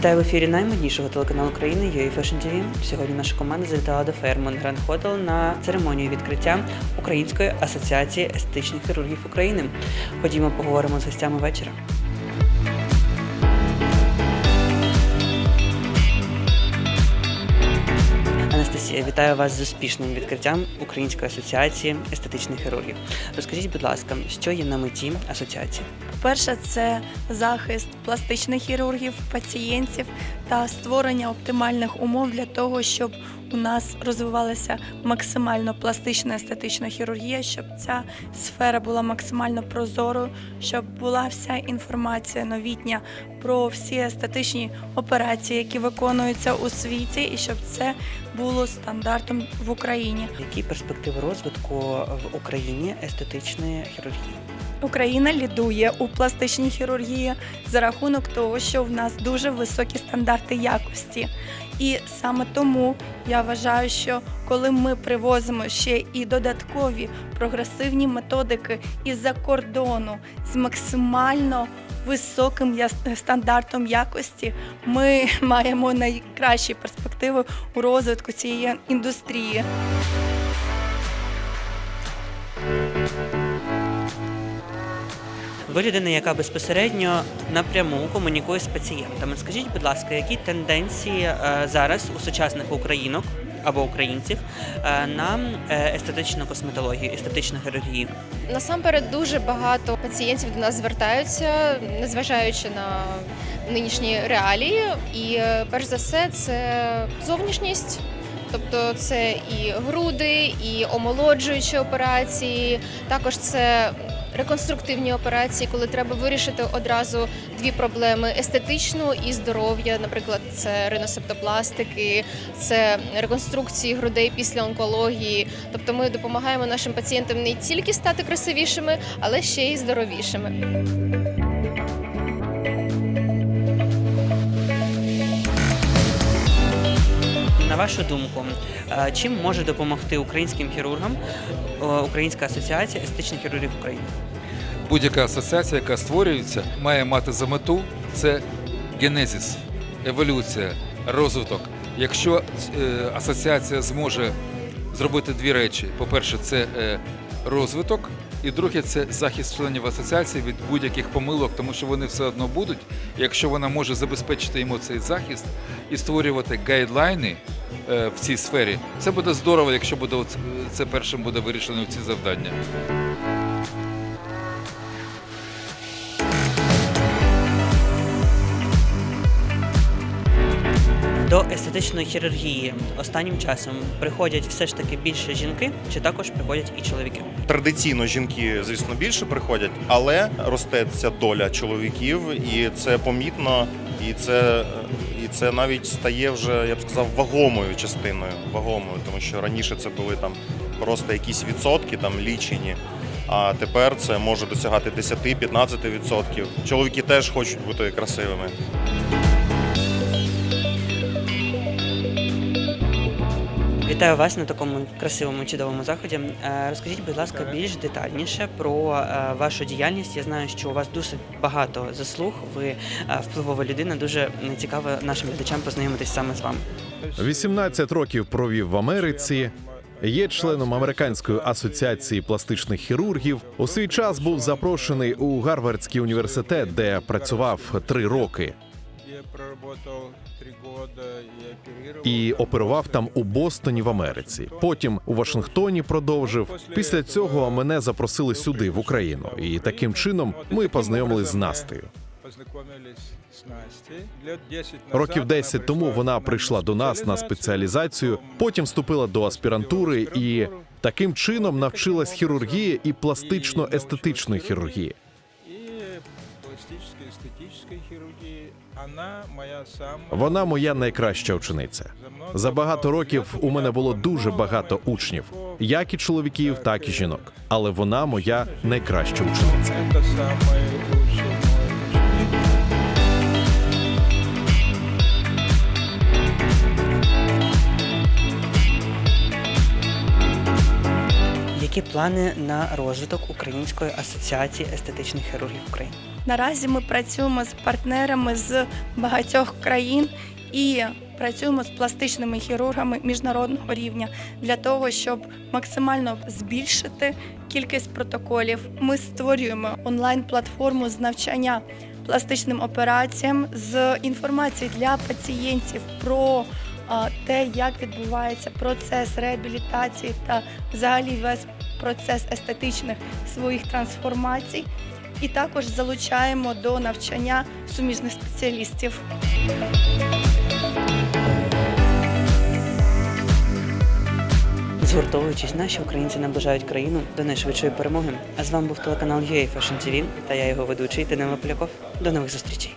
Вітаю в ефірі наймоднішого телеканалу країни UA Fashion TV. Сьогодні наша команда завітала до Fairmont Grand Hotel на церемонію відкриття Української асоціації естетичних хірургів України. Ходімо, поговоримо з гостями вечора. Анастасія, вітаю вас з успішним відкриттям Української асоціації естетичних хірургів. Розкажіть, будь ласка, що є на меті асоціації? Перше це захист пластичних хірургів, пацієнтів та створення оптимальних умов для того, щоб у нас розвивалася максимально пластична естетична хірургія, щоб ця сфера була максимально прозорою, щоб була вся інформація новітня про всі естетичні операції, які виконуються у світі, і щоб це було стандартом в Україні. Які перспективи розвитку в Україні естетичної хірургії? Україна лідує у пластичній хірургії за рахунок того, що в нас дуже високі стандарти якості. І саме тому я вважаю, що коли ми привозимо ще і додаткові прогресивні методики із-за кордону з максимально високим стандартом якості, ми маємо найкращі перспективи у розвитку цієї індустрії. Ви людина, яка безпосередньо напряму комунікує з пацієнтами. Скажіть, будь ласка, які тенденції е, зараз у сучасних українок або українців е, на е, естетичну косметологію, естетичну хірургію? Насамперед дуже багато пацієнтів до нас звертаються, незважаючи на нинішні реалії. І перш за все, це зовнішність. Тобто це і груди, і омолоджуючі операції, також це реконструктивні операції, коли треба вирішити одразу дві проблеми: естетичну і здоров'я. Наприклад, це риносептопластики, це реконструкції грудей після онкології. Тобто ми допомагаємо нашим пацієнтам не тільки стати красивішими, але ще й здоровішими. Вашу думку, е, чим може допомогти українським хірургам е, Українська асоціація естетичних хірургів України? Будь-яка асоціація, яка створюється, має мати за мету це генезис, еволюція, розвиток. Якщо е, асоціація зможе зробити дві речі: по-перше, це розвиток, і друге це захист членів асоціації від будь-яких помилок, тому що вони все одно будуть. Якщо вона може забезпечити йому цей захист і створювати гайдлайни в цій сфері, це буде здорово, якщо буде це першим буде вирішено ці завдання. До естетичної хірургії останнім часом приходять все ж таки більше жінки, чи також приходять і чоловіки? Традиційно жінки, звісно, більше приходять, але росте ця доля чоловіків, і це помітно, і це, і це навіть стає вже, я б сказав, вагомою частиною. Вагомою, тому що раніше це були там просто якісь відсотки, там лічені. А тепер це може досягати 10-15%. Чоловіки теж хочуть бути красивими. Вітаю вас на такому красивому чудовому заході. Е, Розкажіть, будь ласка, більш детальніше про е, вашу діяльність. Я знаю, що у вас досить багато заслуг. Ви е, впливова людина. Дуже цікаво нашим глядачам познайомитись саме з вами. 18 років провів в Америці. Є членом Американської асоціації пластичних хірургів. У свій час був запрошений у Гарвардський університет, де працював три роки, І оперував там у Бостоні в Америці. Потім у Вашингтоні продовжив. Після цього мене запросили сюди, в Україну, і таким чином ми познайомились з Настею. Познакомились с Настей. Лет 10 назад Років 10 тому вона прийшла до нас на спеціалізацію, потім вступила до аспірантури і таким чином навчилась хірургії і пластично-естетичної хірургії. Вона моя найкраща учениця. За багато років у мене було дуже багато учнів, як і чоловіків, так і жінок. Але вона моя найкраща учениця. Які плани на розвиток Української асоціації естетичних хірургів України? Наразі ми працюємо з партнерами з багатьох країн і працюємо з пластичними хірургами міжнародного рівня для того, щоб максимально збільшити кількість протоколів. Ми створюємо онлайн-платформу з навчання пластичним операціям з інформації для пацієнтів про те, як відбувається процес реабілітації та взагалі весь процес естетичних своїх трансформацій. І також залучаємо до навчання суміжних спеціалістів. Згуртовуючись, наші українці наближають країну до найшвидшої перемоги. А з вами був телеканал UA Fashion TV та я його ведучий Данило Поляков. До нових зустрічей.